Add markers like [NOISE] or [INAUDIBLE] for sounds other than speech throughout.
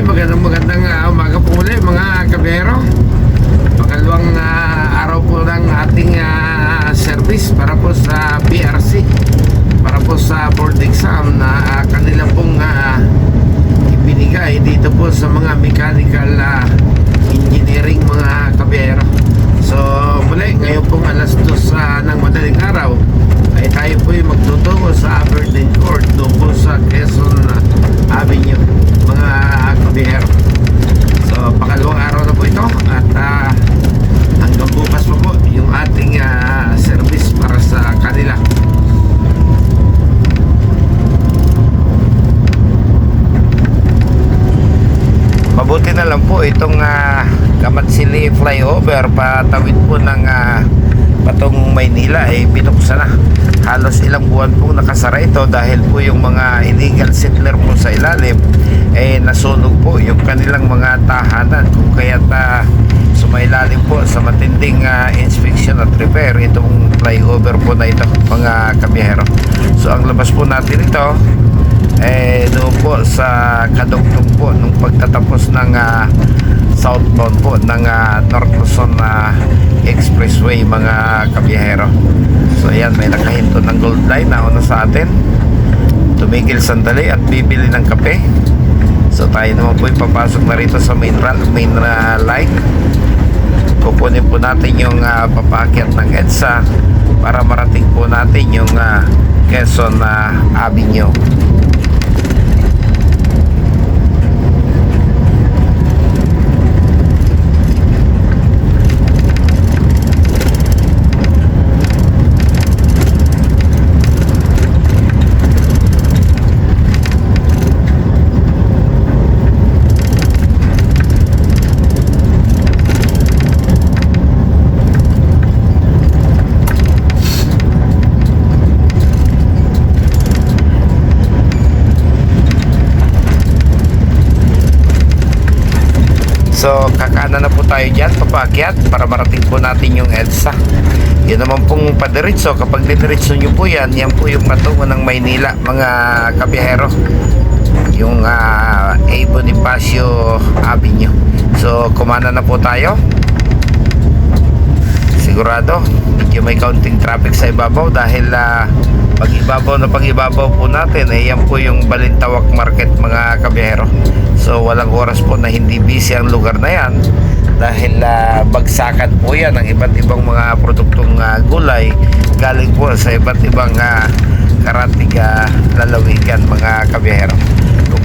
Okay, magandang magandang ah, umaga po muli mga kabero. Pangalawang ah, araw po ng ating ah, service para po sa PRC. Para po sa board exam na ah, kanila pong ah, ibinigay dito po sa mga mechanical ah, engineering mga kabero. So muli, ngayon pong alas dos ah, ng madaling araw ay tayo po ay magtutungo sa Aberdeen Court doon po sa Quezon ah, Avenue mga kabihero. So pangalawang araw na po ito at ah, hanggang bukas pa po yung ating ah, service para sa kanila. Mabuti na lang po itong uh, Kamatsili flyover patawid po ng ah, patong Maynila ay binuksan na. Halos ilang buwan po nakasara ito dahil po yung mga illegal settler po sa ilalim eh nasunog po yung kanilang mga tahanan kung kaya ta sumailalim po sa matinding ah, inspection at repair itong flyover po na ito mga kabiyahero. So ang labas po natin ito eh doon po sa kadugtong po nung pagtatapos ng ah, southbound po ng ah, North Luzon ah, Expressway mga kabiyahero. So ayan may nakahinto ng gold line na sa atin. Tumigil sandali at bibili ng kape. So tayo naman po papasok na rito sa main, main ah, line. Kukunin po natin yung uh, papakyat ng EDSA para marating po natin yung ah, Quezon ah, Avenue. So, kakana na po tayo dyan, papakyat, para marating po natin yung EDSA. Yun naman pong padiretso, kapag didiretso nyo po yan, yan po yung patungo ng Maynila, mga kabiyahero. Yung uh, A. Bonifacio Avenue. So, kumana na po tayo. Sigurado, medyo may counting traffic sa ibabaw dahil ah, pag ibabaw na pag ibabaw po natin, eh, yan po yung Balintawak Market mga kabiyahero. So walang oras po na hindi busy ang lugar na yan dahil ah, bagsakan po yan ng iba't ibang mga produktong ah, gulay galing po sa iba't ibang uh, karatig ah, lalawigan mga kabiyahero.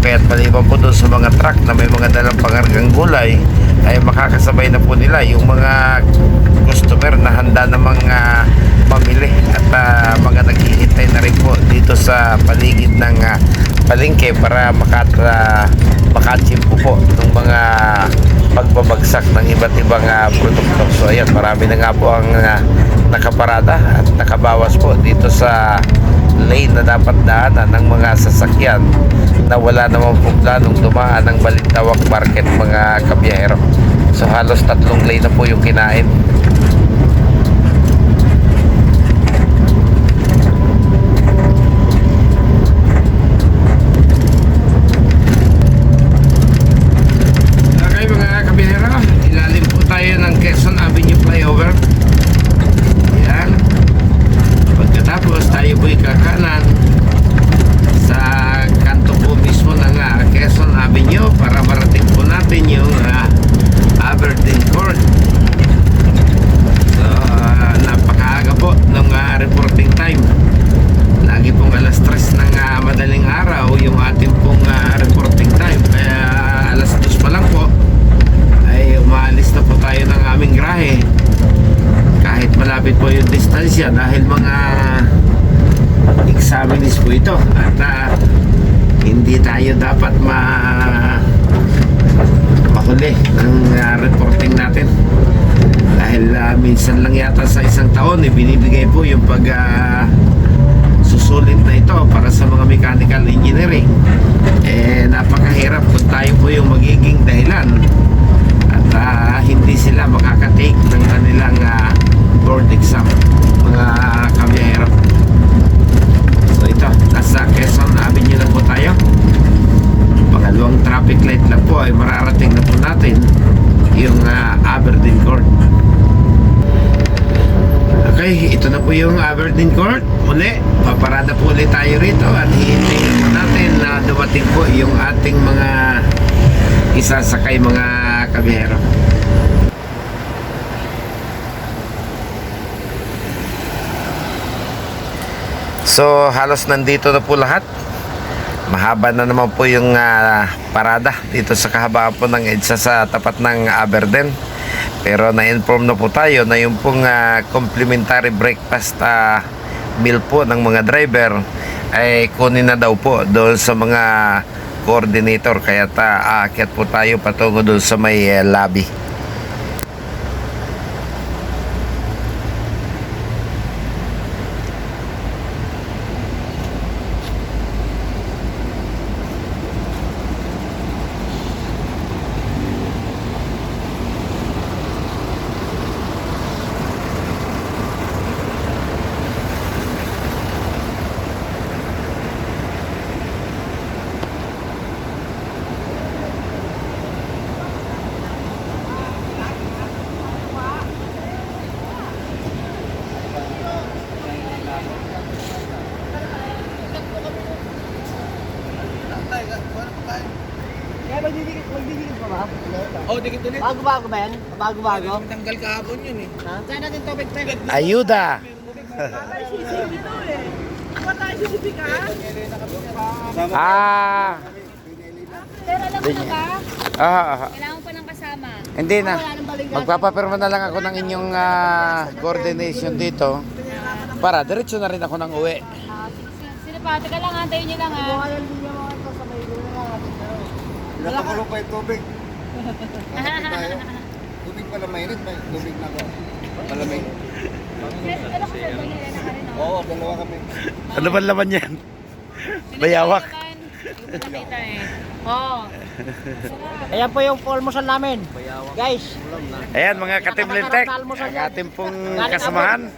Kaya't maliban po doon sa mga truck na may mga dalang pangargang gulay ay makakasabay na po nila yung mga customer na handa namang uh, mamili at ah, mga naghihintay na rin po dito sa paligid ng ah, palengke para makat uh, makachip po ng mga pagbabagsak ng iba't ibang ah, produkto. So ayan, marami na nga po ang ah, nakaparada at nakabawas po dito sa lane na dapat daanan ng mga sasakyan na wala namang po planong dumaan ng Balintawak Market mga kabiyahero. So halos tatlong lane na po yung kinain. Okay mga kabihero, ilalim po tayo ng Quezon Avenue Flyover. Yan. Pagkatapos tayo po'y kakanan sa kanto po mismo ng ah, Quezon Avenue para marating po natin yung ah, Aberdeen Court. So, ah, napakaaga po ng ah, reporting time. Lagi pong alas 3 ng ah, madaling araw yung ating pong ah, reporting time. Kaya alas 2 pa lang po ay umaalis na po tayo ng aming grahe. Kahit malapit po yung distansya dahil mga examinees po ito. At ah, hindi tayo dapat ma mahuli ng ah, reporting natin dahil ah, minsan lang yata sa isang taon eh, binibigay po yung pag ah, susulit na ito para sa mga mechanical engineering eh napakahirap kung tayo po yung magiging dahilan at ah, hindi sila makakatake ng kanilang ah, board exam mga kabiyahero so ito nasa Quezon Avenue na po tayo pangalawang traffic light na po ay mararating na po natin yung ah, Aberdeen Court. Okay, ito na po yung Aberdeen Court. Muli, paparada po ulit tayo rito at hihintayin po natin na dumating po yung ating mga isasakay mga kabihero. So, halos nandito na po lahat. Mahaba na naman po yung ah, parada dito sa kahabaan po ng EDSA sa tapat ng Aberdeen. Pero na-inform na po tayo na yung pong ah, complimentary breakfast ah, meal po ng mga driver ay kunin na daw po doon sa mga coordinator kaya ta aakyat po tayo patungo doon sa may eh, lobby. Pa ba? Oh, dikit ulit. Bago-bago ba yan? Bago-bago? Tanggal kahapon yun eh. Ha? Saan natin tubig, pre? [LAUGHS] Ayuda! ah, Pero alam mo na ba? ah, ah, Kailangan pa ng kasama. hindi na. Wala balikan. Magpapapirma na lang ako ng inyong ah, coordination dito para diretso na rin ako ng uwi. Ah, sino, pa? Teka lang, antayin niyo lang lang na natin. Pero, Napakulo pa yung tubig. Bakit tayo? Tubig pala mainit, may tubig na ako. Malamig. Dala ko sa Daniela na rin oh. Oo, dalawa kami. Ano ba laman yan? Bayawak. Pinakita eh. Oo. [LAUGHS] Ayan po yung almusal namin. Guys, Ayan mga katim Lintek, ang ating pong kasamahan.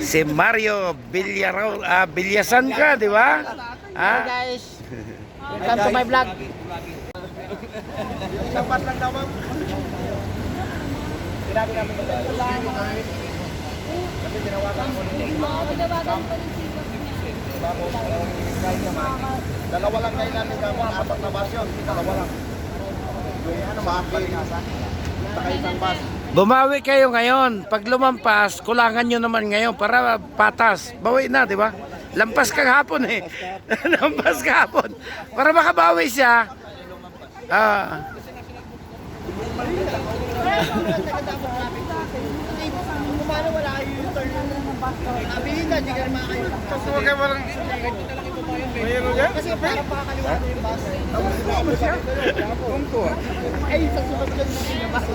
Si Mario Villaro, ah, Villasan ka, di ba? hi Ha? guys. [LAUGHS] Welcome to my vlog. Matawagan pa rin si Dalawa lang kayo namin kamo, apat na bus yun. Dalawa lang. Ano ba? Sakay isang bus. Bumawi kayo ngayon. Pag lumampas, kulangan nyo naman ngayon para patas. Bawi na, di ba? Lampas kang hapon eh. [LAUGHS] Lampas kahapon. Para makabawi siya. Ah. Kumano wala kayo yung turn ng bus. Sabihin na, di ka. Kasi parang pakakaliwa na yung bus. Ay, sa sunod lang na bus.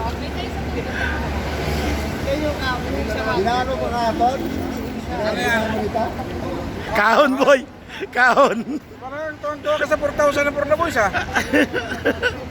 Kayo yung kamo sa mga. Inaano mo kahapon? Kahon boy. Kahon. Parang tuwan-tuwa ka sa 4,000 na porna boys ah. [LAUGHS]